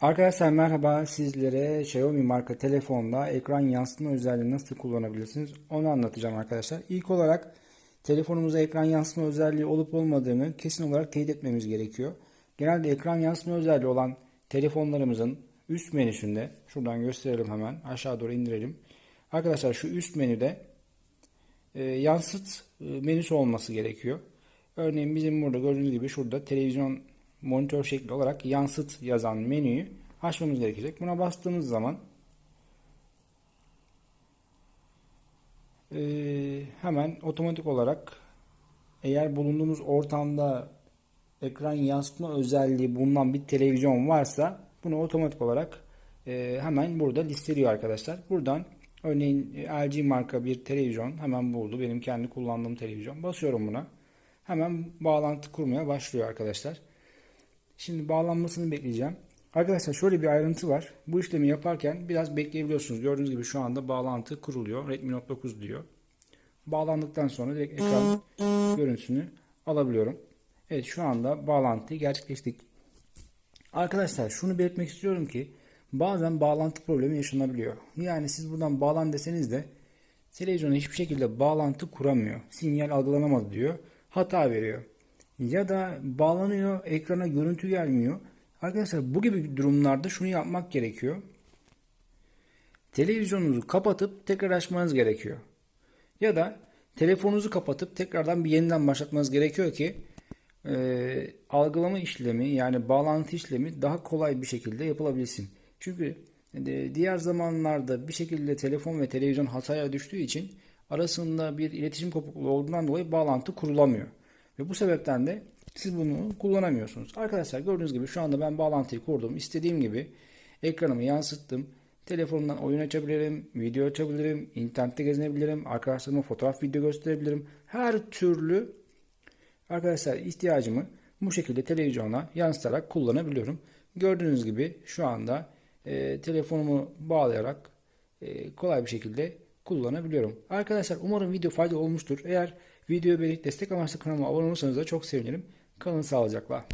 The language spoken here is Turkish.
Arkadaşlar merhaba sizlere Xiaomi marka telefonda ekran yansıtma özelliğini nasıl kullanabilirsiniz onu anlatacağım arkadaşlar. İlk olarak telefonumuza ekran yansıtma özelliği olup olmadığını kesin olarak teyit etmemiz gerekiyor. Genelde ekran yansıtma özelliği olan telefonlarımızın üst menüsünde şuradan gösterelim hemen aşağı doğru indirelim. Arkadaşlar şu üst menüde e, yansıt e, menüsü olması gerekiyor. Örneğin bizim burada gördüğünüz gibi şurada televizyon monitör şekli olarak yansıt yazan menüyü açmamız gerekecek. Buna bastığımız zaman e, hemen otomatik olarak eğer bulunduğunuz ortamda ekran yansıtma özelliği bulunan bir televizyon varsa bunu otomatik olarak e, hemen burada listeliyor arkadaşlar. Buradan örneğin LG marka bir televizyon hemen buldu. Benim kendi kullandığım televizyon. Basıyorum buna. Hemen bağlantı kurmaya başlıyor arkadaşlar. Şimdi bağlanmasını bekleyeceğim. Arkadaşlar şöyle bir ayrıntı var. Bu işlemi yaparken biraz bekleyebiliyorsunuz. Gördüğünüz gibi şu anda bağlantı kuruluyor. Redmi Note 9 diyor. Bağlandıktan sonra direkt ekran görüntüsünü alabiliyorum. Evet şu anda bağlantıyı gerçekleştik. Arkadaşlar şunu belirtmek istiyorum ki bazen bağlantı problemi yaşanabiliyor. Yani siz buradan bağlan deseniz de televizyona hiçbir şekilde bağlantı kuramıyor. Sinyal algılanamadı diyor. Hata veriyor. Ya da bağlanıyor ekrana görüntü gelmiyor. Arkadaşlar bu gibi durumlarda şunu yapmak gerekiyor. Televizyonunuzu kapatıp tekrar açmanız gerekiyor. Ya da telefonunuzu kapatıp tekrardan bir yeniden başlatmanız gerekiyor ki e, algılama işlemi yani bağlantı işlemi daha kolay bir şekilde yapılabilsin. Çünkü e, diğer zamanlarda bir şekilde telefon ve televizyon hataya düştüğü için arasında bir iletişim kopukluğu olduğundan dolayı bağlantı kurulamıyor. Ve bu sebepten de siz bunu kullanamıyorsunuz. Arkadaşlar gördüğünüz gibi şu anda ben bağlantıyı kurdum. İstediğim gibi ekranımı yansıttım. Telefonumdan oyun açabilirim, video açabilirim, internette gezinebilirim, arkadaşlarıma fotoğraf video gösterebilirim. Her türlü arkadaşlar ihtiyacımı bu şekilde televizyona yansıtarak kullanabiliyorum. Gördüğünüz gibi şu anda e, telefonumu bağlayarak e, kolay bir şekilde kullanabiliyorum. Arkadaşlar umarım video faydalı olmuştur. Eğer videoyu beğenip destek amaçlı kanalıma abone olursanız da çok sevinirim. Kalın sağlıcakla.